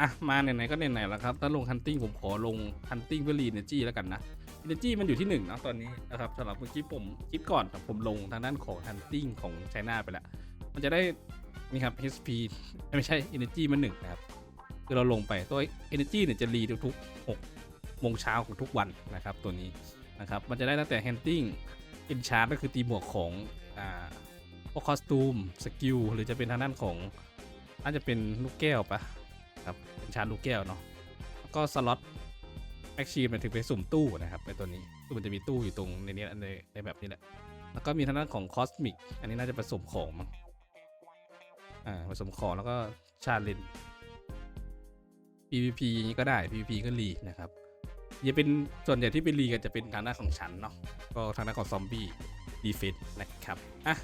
อะมาไหนๆก็ไหนๆแล้วครับ ถ้าลงฮันติ้งผมขอลงฮันติ้งเพื่อรีเนจีแล้วกันนะเนจีมันอยู่ที่หนึ่งนะตอนนี้นะครับสำหรับเมื่อกี้ผมคิดก่อนแต่ผมลงทางด้านของฮันติ้งของไชน่าไปแล้ว มันจะได้นี่ครับ HP ไม่ใช่ Energy มันหนึ่งนะครับ คือเราลงไปตัว Energy เนี่ยจะรีทุกๆ6โมงเช้าของทุกวันนะครับ ตัวนี้นะครับ มันจะได้ตั้งแต่ Hunting Enchant ก็คือตีบวกของอ่าพวกคอสตูมสกิลหรือจะเป็นทางด้านของน่าจะเป็นลูกแก้วปะ ครับเป็นชาร์ลูกแก้วเนาะแล้วก็สล็อตแอคชีมันถึงไปสุ่มตู้นะครับในตัวนี้ตู้มันจะมีตู้อยู่ตรงในนี้ในในแบบนี้แหละแล้วก็มีทางด้านของคอสมิกอันนี้น่าจะผสมของมั้งอ่าผสมของแล้วก็ชาเลน PVP อย่างนี้ก็ได้ PVP ก็รีนะครับจะเป็นส่วนใหญ่ที่ไปรีกันจะเป็นทางด้านของฉันเนาะก็ทางด้านของซอมบี้ดีเฟนนะครับอะ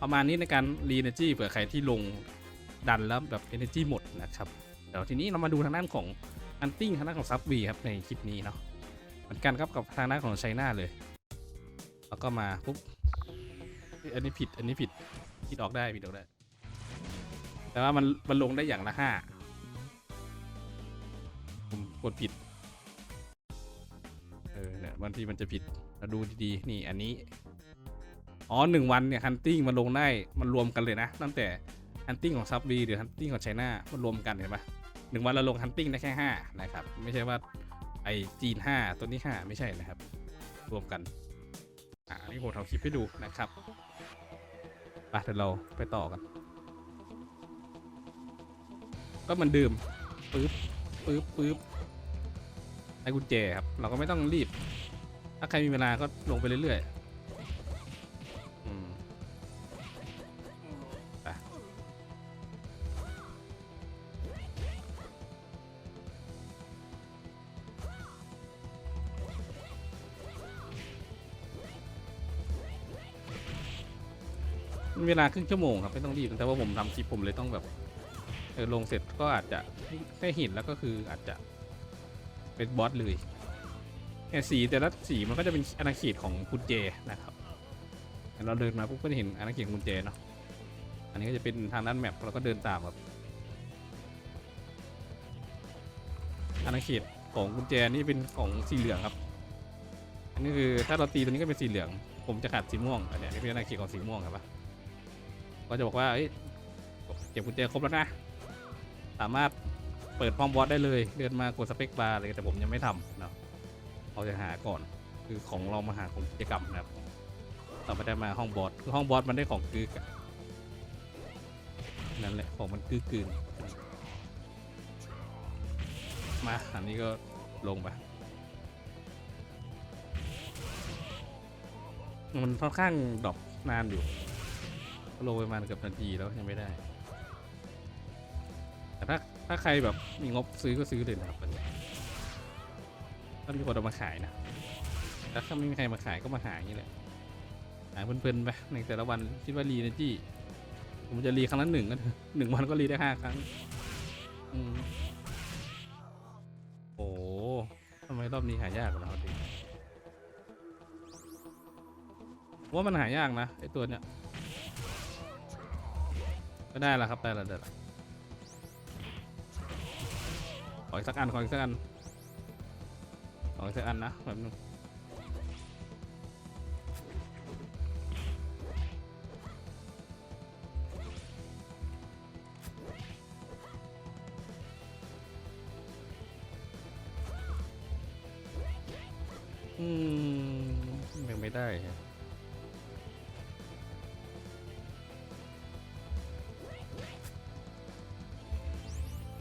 ประมาณนี้ในการรีเนจีเผื่อใครที่ลงดันแล้วแบบ Energy หมดนะครับ เดี๋ยวทีนี้เรามาดูทางด้านของอันติ้งทางด้านของซับวีครับในคลิปนี้เนาะเหมือนกันครับกับทางด้านของไชน่าเลย แล้วก็มาปุ๊บอันนี้ผิดอันนี้ผิดผิดออกได้ผิดออกได้ แต่ว่ามันมันลงได้อย่างละห้าผมกดผิดเออเนี่ยบางทีมันจะผิดเราดูดีๆนี่อันนี้อ๋อหนึ่งวันเนี่ยฮันติ้งมันลงได้มันรวมกันเลยนะ ตั้งแต่ ฮันติ้งของซับบีหรือฮันติ้งของไชน่ามันรวมกันเห็นปะหนึ่งวันเราลงฮันติ้งได้แค่ห้านะครับ ไม่ใช่ว่าไอจีนห้าตัวนี้ห้าไม่ใช่นะครับ รวมกันอ่าอันนี่ผมทำคลิปให้ดูนะครับไปเดี๋ยวเราไปต่อกัน ก็มันดื่มปึ๊บปึ๊บปึ๊บไอ้กุญแจครับ เราก็ไม่ต้องรีบ ถ้าใครมีเวลาก็ลงไปเรื่อยๆ มีเวลาครึ่งชั่วโมงครับไม่ต้องรีบแต่ว่าผมทำคลิปผมเลยต้องแบบเออลงเสร็จก็อาจจะได้เห็นแล้วก็คืออาจจะเป็นบอสเลยเนี่ยสีแต่ละสีมันก็จะเป็นอาณาเขตของกุญแจนะครับเราเดินมาปุ๊บก็จะเห็นอาณาเขตของกุญแจเนาะอันนี้ก็จะเป็นทางด้านแมปเราก็เดินตามแบบอาณาเขตของกุญแจนี่เป็นของสีเหลืองครับ อันนี้คือถ้าเราตีตัวนี้ก็เป็นสีเหลือง ผมจะขาดสีม่วงอันนี้นี่เป็นอาณาเขตของสีม่วงครับปะ ก็จะบอกว่าเอ้ยเก็บกุญแจครบแล้วนะ สามารถเปิดพร้อมบอสได้เลย เดินมากดสเปคบาร์เลยแต่ผมยังไม่ทำเนาะเราจะหาก่อนคือของเรามาหาของกิจกรรมนะครับเราไม่ได้มาห้องบอสคือห้องบอสมันได้ของกึกอนั่นแหละของมันกึกกึนมาอันนี้ก็ลงไปมันค่อนข้างดรอปนานอยู่ ลงไประมาณเกือบนาทีแล้วยังไม่ได้ แต่ถ้าถ้าใครแบบมีงบซื้อก็ซื้อเลยนะครับอันนี้ถ้ามีคนเอามาขายนะแต่ถ้าไม่มีใครมาขายก็มาหาอย่างนี้แหละหาเพลินๆไปในแต่ละวันคิดว่ารีนะจี้ผมจะรีครั้งละหนึ่งก็ถอะหนึ่งวันก็รีได้ห้าครั้งอืมโอ้ทำไมรอบนี้หายากกว่าเราดิว่ามันหายากนะไอตัวเนี้ย ก็ได้แล้วครับได้แล้วได้แล้วขออีกสักอันขออีกสักอันขออีกสักอันนะแบบนึงอืมยังไม่ได้ฮะ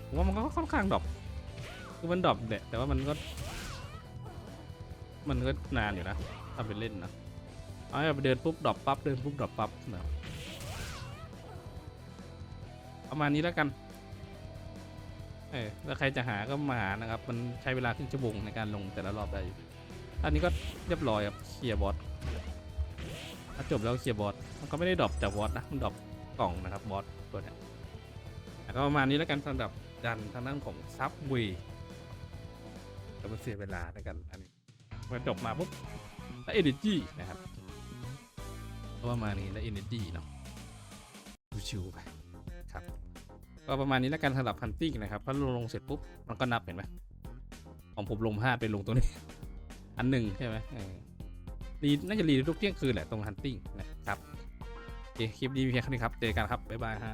ผมว่ามันก็ค่อนข้างดรอปคือมันดรอปแหละแต่ว่ามันก็ มันก็นานอยู่นะทำเป็นเล่นนะเอาไปเดินปุ๊บดรอปปั๊บเดินปุ๊บดรอปปั๊บนะประมาณนี้แล้วกันเออถ้าใครจะหาก็มาหานะครับ มันใช้เวลาครึ่งชั่วโมงในการลงแต่ละรอบได้อยู่อันนี้ก็เรียบร้อยครับเคลียร์บอสถ้าจบแล้วเคลียร์บอสมันก็ไม่ได้ดรอปจากบอสนะมันดรอปกล่องนะครับบอสตัวนี้แต่ก็ประมาณนี้แล้วกันสำหรับ ดันทางด้านของซับวีก็มันเสียเวลาในกันอันนี้มันจบมาปุ๊บแล้วเอเนจีนะครับก็ประมาณนี้แล้วเอเนจีเนาะชิวๆไปครับก็ประมาณนี้แล้วกันสำหรับ hunting นะครับพอลงเสร็จปุ๊บมันก็นับเห็นไหมของผมลงพลาดไปลงตัวนี้ อันหนึ่งใช่ไหมรีน่าจะรีทุกเที่ยงคืนแหละตรง hunting นะครับโอเคคลิปนี้มีเพียงเท่นี้ครับ เจอกันครับ บ๊ายบายฮะ